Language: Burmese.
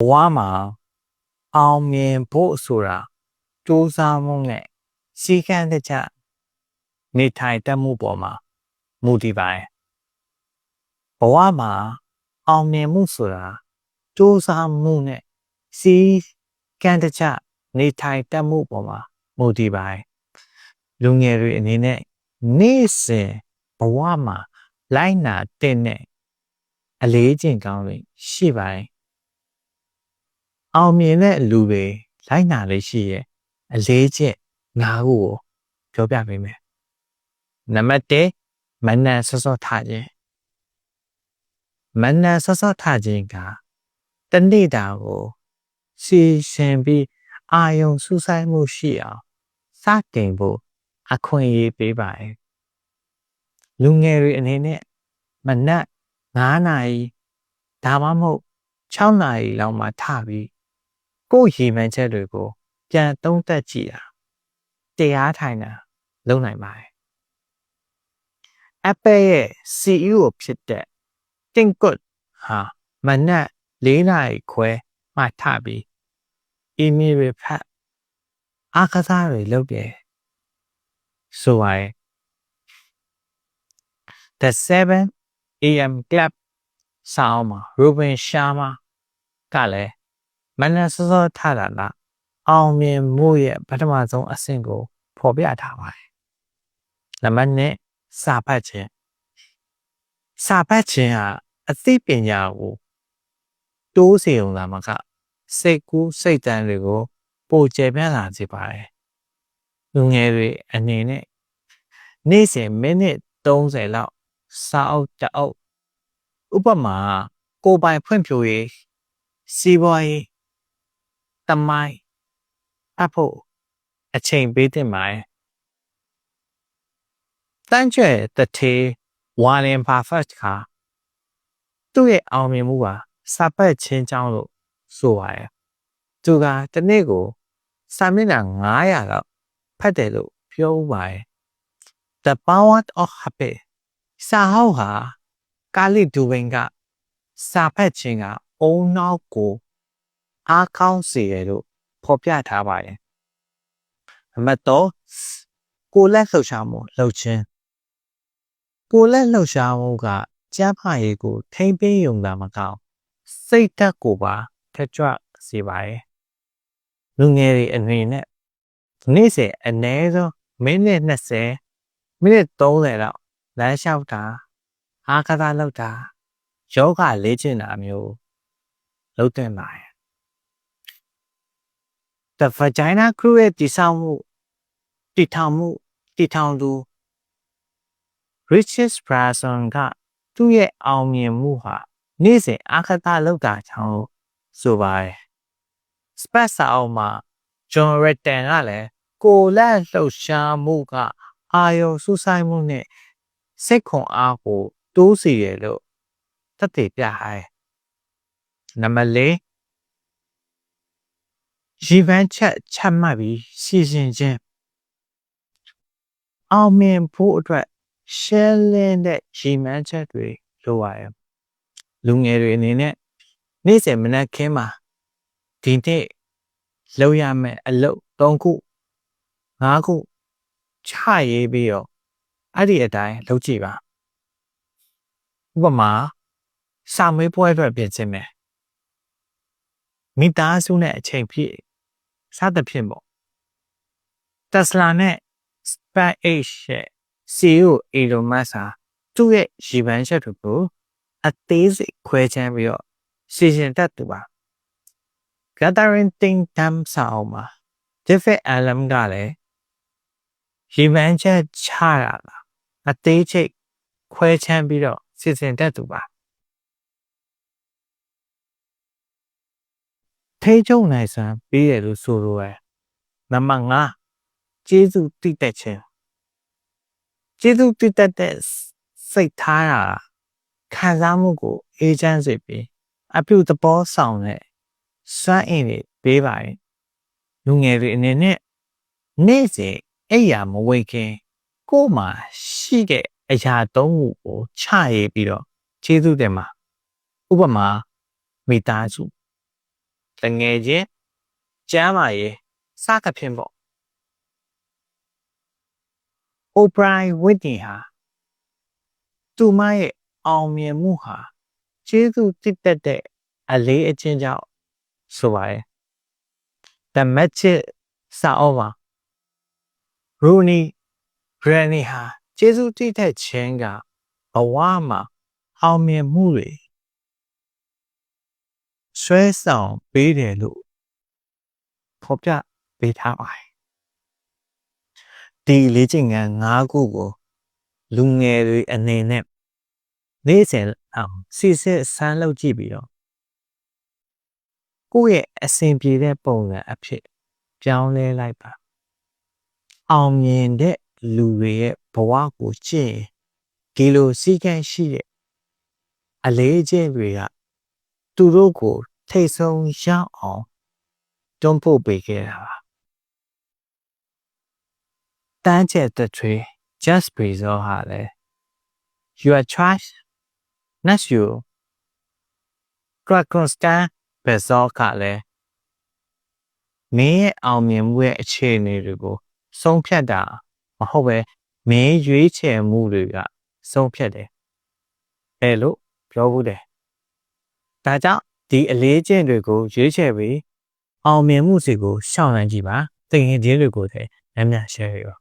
ဘဝမှာအောင်မြင်ဖို့ဆိုတာစူးစမ်းမှုနဲ့စီကံတကျနေထိုင်တတ်မှုပေါ်မှာမူတည်ပါတယ်ဘဝမှာအောင်မြင်မှုဆိုတာစူးစမ်းမှုနဲ့စီကံတကျနေထိုင်တတ်မှုပေါ်မှာမူတည်ပါတယ်လူငယ်တွေအနေနဲ့နေ့စဉ်ဘဝမှာလိုက်နာတဲ့နဲ့အလေးကျင့်ကောင်းတွေရှိပါတယ် အောင်မြင်တဲ့လူတွေလိုက်နာလေးရှိရဲ့အလေးကျင့်၅ခုကိုပြောပြပေးမယ်နံပါတ်1မနက်စောစောထခြင်းမနက်စောစောထခြင်းကတနေ့တာကိုစီစဉ်ပြီးအာယုံစူးစိုက်မှုရှိအောင်စတင်ဖို့အခွင့်အရေးပေးပါတယ်လူငယ်တွေအနေနဲ့မနက်9နာရီဒါမှမဟုတ်6နာရီလောက်မှထပြီး ကိုယ့်ရည်မှန်းချက်တွေကို ပြန်သုံးသပ်ကြည့်တာတရားထိုင်တာလုပ်နိုင်ပါတယ် Apple ရဲ့ CEO ဖြစ်တဲ့ Tim Cook ဟာမနက်၄နာရီခွဲမှထပြီး email တွေဖတ်အားကစားတွေလုပ်တယ်ဆိုပါရဲ့ The 7 AM Club စာအုပ်မှာ Ruben Sharma ကလည်း မနက်စောစောထတာကအောင်မြင်မှုရဲ့ပထမဆုံးအဆင့်ကိုဖော်ပြထားပါတယ်။နံပါတ်1စာဖတ်ခြင်းစာဖတ်ခြင်းဟာအသိပညာကိုတိုးစေုံသာမကစိတ်ကူးစိတ်တမ်းတွေကိုပိုကျယ်ပြန့်လာစေပါတယ်။လူငယ်တွေအနေနဲ့နေ့စဉ်မိနစ်30လောက်စာအုပ်တအုပ်ဥပမာကိုယ်ပိုင်ဖွံ့ဖြိုးရေးစီးပွားရေး တမိုင်းအဖို့အချိန်ပေးတင်ပါတယ်တန်းကျွဲတထေးဝါလင်ဘာဖတ်ခါသူ့ရဲ့အောင်မြင်မှုဟာစာပတ်ချင်းချောင်းလို့ဆိုပါတယ်သူကတနေ့ကိုစာမျက်နှာ900လောက်ဖတ်တယ်လို့ပြောဥပါတယ် The Power of Habit စာဟောက်ဟာကာလီဒူဝင်းကစာဖတ်ခြင်းကအုံနောက်ကို အားကောင်းစေရလို့ဖော်ပြထားပါတယ်။အမှတ်တော့ကိုလက်လှုပ်ရှားမှုလှုပ်ခြင်းကိုလက်လှုပ်ရှားမှုကကျန်းမာရေးကို ထိမ့်ပေးရုံသာမကစိတ်ဓာတ်ကိုပါထကြွစေပါတယ်။လူငယ်တွေအနေနဲ့နေ့စဉ်အနည်းဆုံးမိနစ်20မိနစ်30လောက်လမ်းလျှောက်တာအားကစားလုပ်တာယောဂလေ့ကျင့်တာမျိုးလုပ်တင်ပါတယ် The Vagina Crew ရဲ့တည်ဆောက်မှုတည်ထောင်မှုတည်ထောင်သူ Richard Branson ကသူ့ရဲ့အောင်မြင်မှုဟာနေ့စဉ်အားကစားလုပ်တာကြောင့်ဆိုပါတယ် Space အောင်မှာ John Ratton ကလည်းကိုလက်လှုပ်ရှားမှုကအာယုံစူးစိုက်မှုနဲ့စိတ်ခွန်အားကိုတိုးစီရလို့သက်သေပြဟိုင်းနံပါတ် ၄ရီဗန်ချက်ချမှတ်ပြီးစီစဉ်ခြင်းအောင်မြင်ဖို့အတွက်ရှယ်လင်းတဲ့ရီမန်ချက်တွေလိုရတယ်လူငယ်တွေအနေနဲ့နေ့စဉ်မနက်ခင်းမှာဒီနေ့လုပ်ရမယ့်အလုပ်၃ခု၅ခုချရေးပြီးတော့အဲ့ဒီအတိုင်းလုပ်ကြည့်ပါဥပမာစာမေးပွဲအတွက်ပြင်ဆင်မယ်မိသားစုနဲ့အချိန်ပြည့် စသဖြင့်ပေါ့ Tesla နဲ့ SpaceX ရဲ့ CEO Elon Musk ဟာသူ့ရဲ့ရည်မှန်းချက်တွေကိုအသေးစိတ်ခွဲခြမ်းပြီးတော့စီစဉ်တတ်သူပါ Gathering Think Tank စာအုပ်မှာ David Allen ကလည်းရည်မှန်းချက်ချတာလားအသေးချိတ်ခွဲချမ်းပြီးတော့စီစဉ်တတ်သူပါ ထိချုံနိုင်စွမ်းပြီးတယ်လို့ဆိုလိုရယ်နံပါတ်5ကျေးဇူးတိတက်ခြင်းကျေးဇူးတိတက်တဲ့စိတ်ထားတာခံစားမှုကိုအေးချမ်းစေပြီးအပြုသဘောဆောင်တဲ့စွမ်းအင်တွေပေးပါရင်လူငယ်တွေအနေနဲ့နေ့စဉ်အဲ့ရမဝေခင်ကို့မှာရှိတဲ့အရာသုံးခုကိုချရေးပြီးတော့ကျေးဇူးတင်ပါဥပမာမိသားစု တငယ်ချင်းကျမ်းမာရေးစကဖြင့်ပေါ့ O'Brien Whitney ဟာသူမရဲ့အောင်မြင်မှုဟာကျေးဇူးတစ်သက်တဲ့အလေးအကျင့်ကြောင့်ဆိုပါရဲ့။တမက်ချစ်စာအုပ်မှာ Rooney Granny ဟာကျေးဇူးတစ်သက်ခြင်းကဘဝမှာအောင်မြင်မှုတွေ ဆွဲဆောင်ပေးတယ်လို့ဖော်ပြပေးထားပါတယ်။ဒီလေ့ကျင့်ခန်း၅ခုကိုလူငယ်တွေအနေနဲ့နေ့စဉ်အောင်စစ်စစ်ဆန်းလုပ်ကြည့်ပြီးတော့ကိုယ့်ရဲ့အစဉ်ပြေတဲ့ပုံစံအဖြစ်ပြောင်းလဲလိုက်ပါအောင်မြင်တဲ့လူတွေရဲ့ဘဝကိုကြည့်ရင်ဒီလိုစီကံရှိတဲ့အလေးအကျင့်တွေကသူတို့ကို ထိတ်ဆုံးရောက်အောင်တွန်းပို့ပေးခဲ့တာပါတန်းချက်တဲ့ထွေ just breeze ဟာလေ your trash not you Krakenstein ဘယ်စောကလည်းမင်းရဲ့အောင်မြင်မှုရဲ့အခြေအနေတွေကိုဆုံးဖြတ်တာမဟုတ်ပဲမင်းရွေးချယ်မှုတွေကဆုံးဖြတ်တယ်။အဲလို့ပြောဘူးတယ်။ဒါကြောင့် ဒီအလေးကျင့်တွေကိုရွေးချယ်ပြီးအောင်မြင်မှုစီကိုရှောင်နိုင်ကြည့်ပါ။သင်ရင်ချင်းတွေကိုလည်းအများ share ရော